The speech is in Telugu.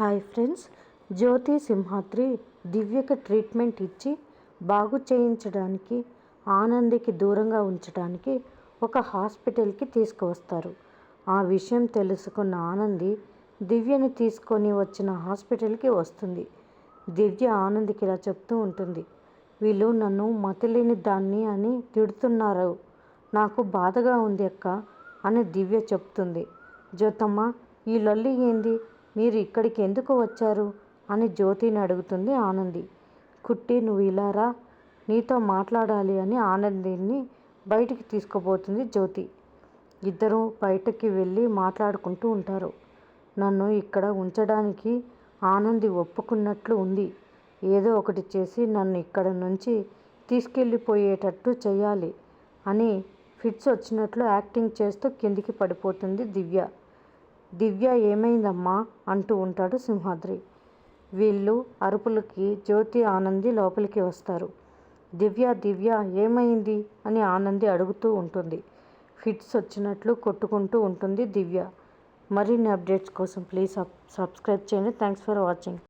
హాయ్ ఫ్రెండ్స్ జ్యోతి సింహాద్రి దివ్యకి ట్రీట్మెంట్ ఇచ్చి బాగు చేయించడానికి ఆనందికి దూరంగా ఉంచడానికి ఒక హాస్పిటల్కి తీసుకువస్తారు. ఆ విషయం తెలుసుకున్న ఆనంది దివ్యని తీసుకొని వచ్చిన హాస్పిటల్కి వస్తుంది. దివ్య ఆనందికి ఇలా చెప్తూ ఉంటుంది వీళ్ళు నన్ను మతిలేని దాన్ని అని తిడుతున్నారు. నాకు బాధగా ఉంది అక్క అని దివ్య చెప్తుంది. జ్యోతమ్మ ఈ లొల్లి ఏంది? మీరు ఇక్కడికి ఎందుకు వచ్చారు? అని జ్యోతిని అడుగుతుంది ఆనంది. కుట్టి నువ్వు ఇలా రా నీతో మాట్లాడాలి అని ఆనందిని బయటికి తీసుకుపోతుంది జ్యోతి. ఇద్దరు బయటకి వెళ్ళి మాట్లాడుకుంటూ ఉంటారు. నన్ను ఇక్కడ ఉంచడానికి ఆనంది ఒప్పుకున్నట్లు ఉంది. ఏదో ఒకటి చేసి నన్ను ఇక్కడ నుంచి తీసుకెళ్ళిపోయేటట్టు చేయాలి అని ఫిట్స్ వచ్చినట్లు యాక్టింగ్ చేస్తూ కిందికి పడిపోతుంది దివ్య. దివ్య ఏమైందమ్మా? అంటూ ఉంటాడు సింహాద్రి. వీళ్ళు అరుపులకి జ్యోతి ఆనంది లోపలికి వస్తారు. దివ్య దివ్య ఏమైంది? అని ఆనంది అడుగుతూ ఉంటుంది. ఫిట్స్ వచ్చినట్లు కొట్టుకుంటూ ఉంటుంది దివ్య. మరిన్ని అప్డేట్స్ కోసం ప్లీజ్ సబ్స్క్రైబ్ చేయండి. Thanks for watching.